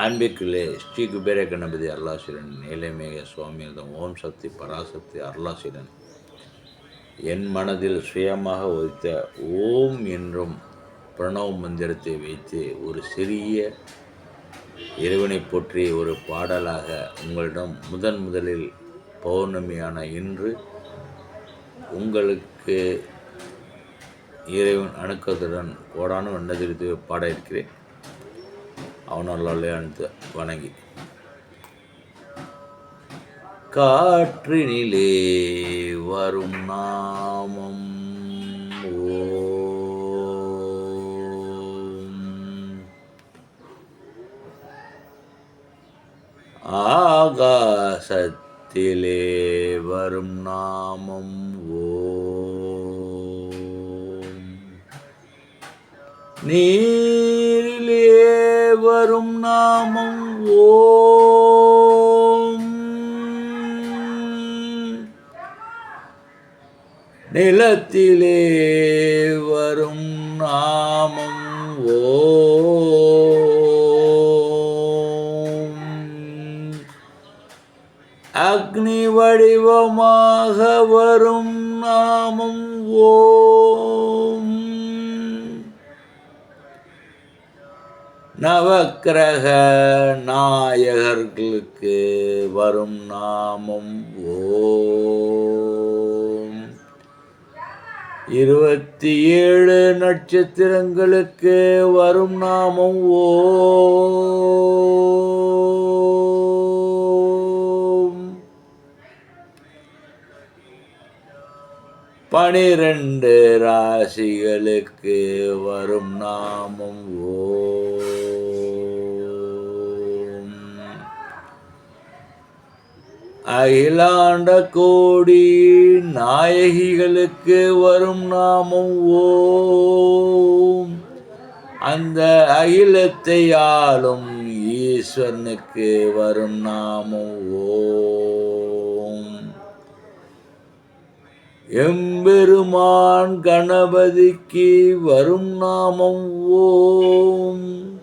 அன்பிற்குள்ளே ஸ்ரீ குபேர கணபதி அருளாசிரன் நீலமேக சுவாமியிடம் ஓம் சக்தி பராசக்தி அருளாசிரன் என் மனதில் சுயமாக வைத்த ஓம் என்றும் பிரணவ் மந்திரத்தை வைத்து ஒரு சிறிய இறைவனை போற்றி ஒரு பாடலாக உங்களிடம் முதன் முதலில் பௌர்ணமியான இன்று உங்களுக்கு இறைவன் அணுக்கத்துடன் கோடானு வண்ணதிரித்து பாட இருக்கிறேன். அவனல்லாலே அனுத்து வணங்கி. காற்றினிலே வரும் நாமம் ஓம். ஆகாசத்திலே வரும் நாமம் ஓ நீரிலே வரும் நாமம் ஓம். நிலத்திலே வரும் நாமம் ஓம். அக்னி வடிவமாக வரும் நாமம் ஓம். நவக்கிரக நாயகர்களுக்கு வரும் நாமம் ஓம். இருபத்தி ஏழு நட்சத்திரங்களுக்கு வரும் நாமம் ஓம். பனிரெண்டு ராசிகளுக்கு வரும் நாமம் ஓ அகிலாண்ட கோடி நாயகிகளுக்கு வரும் நாமம் ஓம். அந்த அகிலத்தை ஆளும் ஈஸ்வரனுக்கு வரும் நாமம் ஓம். எம்பெருமான் கணபதிக்கு வரும் நாமம் ஓம்.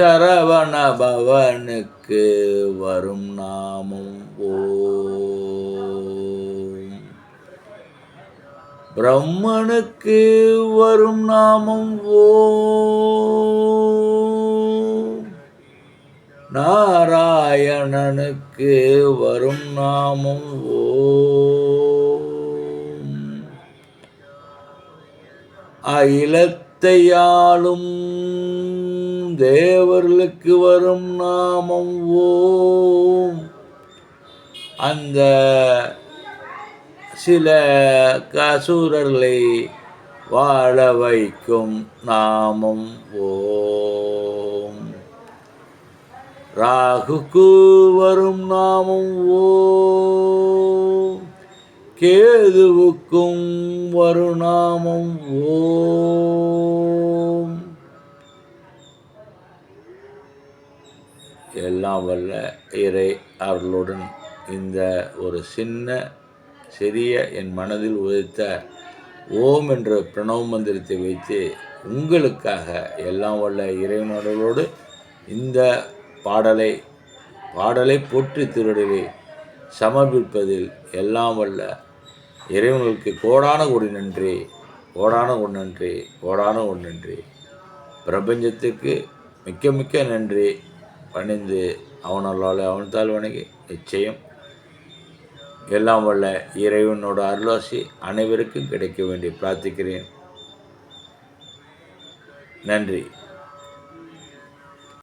சரவண பவனுக்கு வரும் நாமம் ஓம். பிரம்மனுக்கு வரும் நாமம் ஓம். நாராயணனுக்கு வரும் நாமம் ஓம். அகிலத்தையாளும் தேவர்களுக்கு வரும் நாமம் ஓம். அந்த சில கசூரர்களை வாழ வைக்கும் நாமம் ஓம். ராகுக்கு வரும் நாமம் ஓம். கேதுவுக்கும் வருணாமம் ஓம். எல்லாம் வல்ல இறை அருளுடன் இந்த ஒரு சின்ன சிறிய என் மனதில் உதித்த ஓம் என்ற பிரணவ மந்திரத்தை வைத்து உங்களுக்காக எல்லாம் வல்ல இறைவனோடு இந்த பாடலை பாடலை போற்றி திருடலை சமர்ப்பிப்பதில் எல்லாம் வல்ல இறைவனுக்கு கோடான கோடி நன்றி கோடான கோடி நன்றி கோடான கோடி நன்றி. பிரபஞ்சத்துக்கு மிக்க மிக்க நன்றி. பணிந்து அவனல்லால் அவன்தால் வணங்கி நிச்சயம். எல்லாம் வல்ல இறைவனோட அருளாசி அனைவருக்கும் கிடைக்க வேண்டி பிரார்த்திக்கிறேன். நன்றி.